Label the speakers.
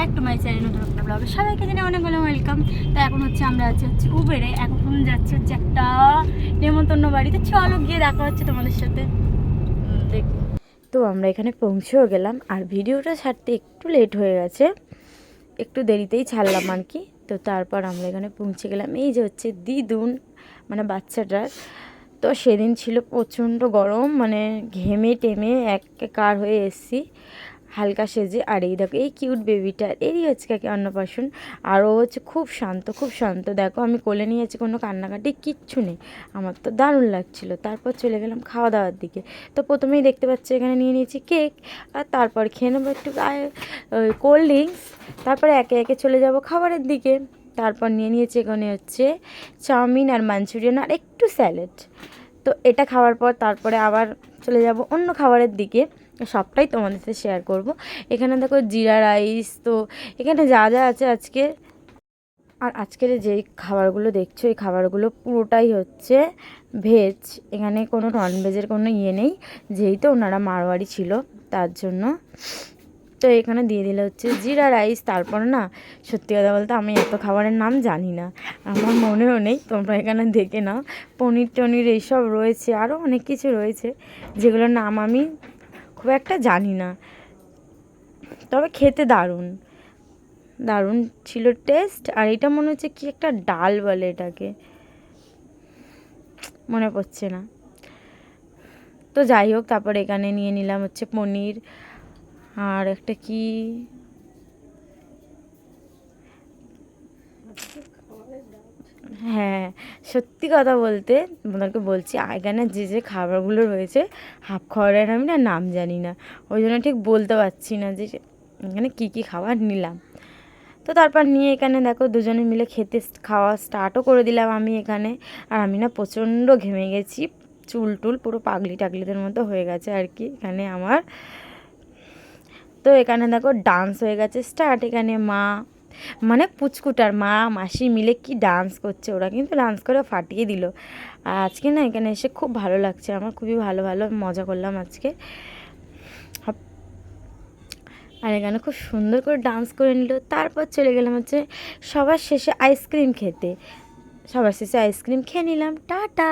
Speaker 1: Back to my channel নতুন একটা ব্লগে সবাইকে জানি অনেক অনেক ওয়েলকাম তো এখন হচ্ছে আমরা আছি হচ্ছে উবেরে এখন যাচ্ছি হচ্ছে একটা নেমন্তন্ন বাড়িতে। চলো গিয়ে দেখা হচ্ছে তোমাদের সাথে। দেখো।
Speaker 2: তো আমরা এখানে পৌঁছেও গেলাম। আর ভিডিওটা ছাড়তে একটু লেট হয়ে গেছে। একটু দেরিতেই ছাড়লাম আর কি। তো তারপর আমরা এখানে পৌঁছে গেলাম। এই যে হচ্ছে দিদুন মানে বাচ্চাটার। তো সেদিন ছিল প্রচণ্ড গরম মানে ঘেমে টেমে এক কার হয়ে এসছি। হালকা সেজে, আর এই দেখো, এই কিউট বেবিটার এরই হচ্ছে কাকে অন্নপ্রাশন। আর ও হচ্ছে খুব শান্ত খুব শান্ত। দেখো, আমি কোলে নিয়ে যাচ্ছি কোনো কান্নাকাটি কিচ্ছু নেই। আমার তো দারুণ লাগছিল। তারপর চলে গেলাম খাওয়া দাওয়ার দিকে। তো প্রথমেই দেখতে পাচ্ছি, এখানে নিয়ে নিয়েছি কেক আর তারপর খেয়ে নেব একটু কোল্ড ড্রিঙ্কস তারপরে একে একে চলে যাব খাবারের দিকে। তারপর নিয়ে নিয়েছি এখানে হচ্ছে চাউমিন আর মাঞ্চুরিয়ান, আর একটু স্যালাড। তো এটা খাওয়ার পর তারপরে আবার চলে যাব অন্য খাবারের দিকে। সবটাই তোমাদের সাথে শেয়ার করব। এখানে দেখো জিরা রাইস তো এখানে যা যা আছে আজকে। আর আজকের যে খাবারগুলো দেখছ, এই খাবারগুলো পুরোটাই হচ্ছে ভেজ এখানে কোনো ননভেজের কোনো ইয়ে নেই, যেহেতু ওনারা মারোয়ারি ছিল, তার জন্য। তো এখানে দিয়ে দিলে হচ্ছে জিরা রাইস তারপর না, সত্যি কথা বলতে আমি এত খাবারের নাম জানি না। আমার মনেও নেই, তোমরা এখানে দেখে নাও। পনির টনির এইসব রয়েছে আরও অনেক কিছু রয়েছে, যেগুলোর নাম আমি খুব একটা জানি না। তবে খেতে দারুণ। দারুণ ছিল টেস্ট আর এটা মনে হচ্ছে কি একটা ডাল বলে এটাকে। মনে পড়ছে না। তো যাই হোক, তারপর এখানে নিয়ে নিলাম হচ্ছে পনির। আর একটা কি? হ্যাঁ সত্যি কথা বলতে তোমাদেরকে বলছি এখানে যে যে খাবারগুলো রয়েছে, হাফ খাবারের আমি না নাম জানি না। ওই জন্য ঠিক বলতে পারছি না যে এখানে কী কী খাবার নিলাম। তো তারপর নিয়ে এখানে দেখো দুজনে মিলে খেতে খাওয়া স্টার্টও করে দিলাম আমি এখানে। আর আমি না প্রচণ্ড ঘেমে গেছি, চুল টুল পুরো পাগলি টাগলিদের মতো হয়ে গেছে আর কি এখানে আমার। তো এখানে দেখো ডান্স হয়ে গেছে স্টার্ট এখানে মা মানে পুচকুটার মা, মাসি মিলে কি ডান্স করছে? ওরা কিন্তু ডান্স করে ফাটিয়ে দিল। আর আজকে না এখানে এসে খুব ভালো লাগছে। আমার খুবই ভালো ভালো মজা করলাম আজকে। আর এখানে খুব সুন্দর করে ডান্স করে নিল। তারপর চলে গেলাম হচ্ছে সবার শেষে আইসক্রিম খেতে। সবার শেষে আইসক্রিম খেয়ে নিলাম। টাটা!